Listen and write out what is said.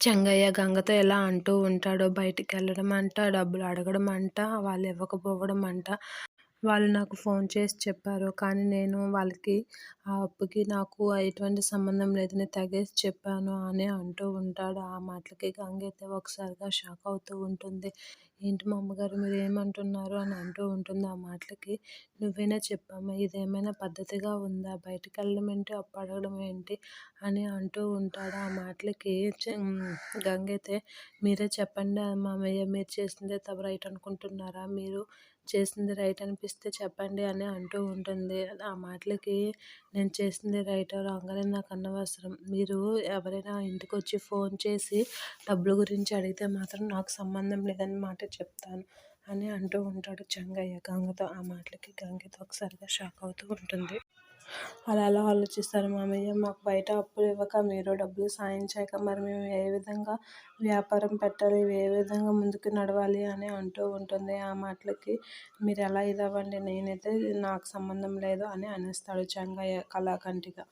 చెంగయ్య గంగతో ఎలా అంటూ ఉంటాడో బయటికి వెళ్ళడం అంట డబ్బులు అడగడం అంట వాళ్ళు ఇవ్వకపోవడం అంట వాళ్ళు నాకు ఫోన్ చేసి చెప్పారు. కానీ నేను వాళ్ళకి ఆ అప్పుకి నాకు ఎటువంటి సంబంధం లేదని తెగేసి చెప్పాను అని అంటూ ఉంటాడు. ఆ మాటలకి గంగ అయితే ఒకసారిగా షాక్ అవుతూ ఉంటుంది. ఏంటి మా అమ్మగారు మీరు ఏమంటున్నారు? అని అంటూ ఉంటుంది. ఆ మాటలకి నువ్వేనా చెప్పామా? ఇదేమైనా పద్ధతిగా ఉందా? బయటకు వెళ్ళడం ఏంటి? అప్పు అడగడం ఏంటి? అని అంటూ ఉంటాడు. ఆ మాటలకి గంగైతే మీరే చెప్పండి మామయ్య మీరు చేసిందే తప్పు రైట్ అనుకుంటున్నారా? మీరు చేసింది రైట్ అనిపిస్తే చెప్పండి అని అంటూ ఉంటుంది. ఆ మాటలకి నేను చేసింది రైట్ రాంగ్ అని నాకు అనవసరం. మీరు ఎవరైనా ఇంటికి వచ్చి ఫోన్ చేసి డబ్బుల గురించి అడిగితే మాత్రం నాకు సంబంధం లేదని మాట చెప్తాను అని అంటూ ఉంటాడు చెంగయ్య. గంగతో ఆ మాటలకి గంగతో ఒకసారిగా షాక్ అవుతూ ఉంటుంది. అలా ఎలా ఆలోచిస్తారు మామయ్య. మాకు బయట అప్పులు ఇవ్వక మీరు డబ్బులు సాయం చేయక మరి మేము ఏ విధంగా వ్యాపారం పెట్టాలి ఏ విధంగా ముందుకు నడవాలి అని అంటూ ఉంటుంది. ఆ మాటలకి మీరు ఎలా ఇదవ్వండి నేనైతే నాకు సంబంధం లేదు అని అనేస్తాడు చెంగయ్య కళాకంటిగా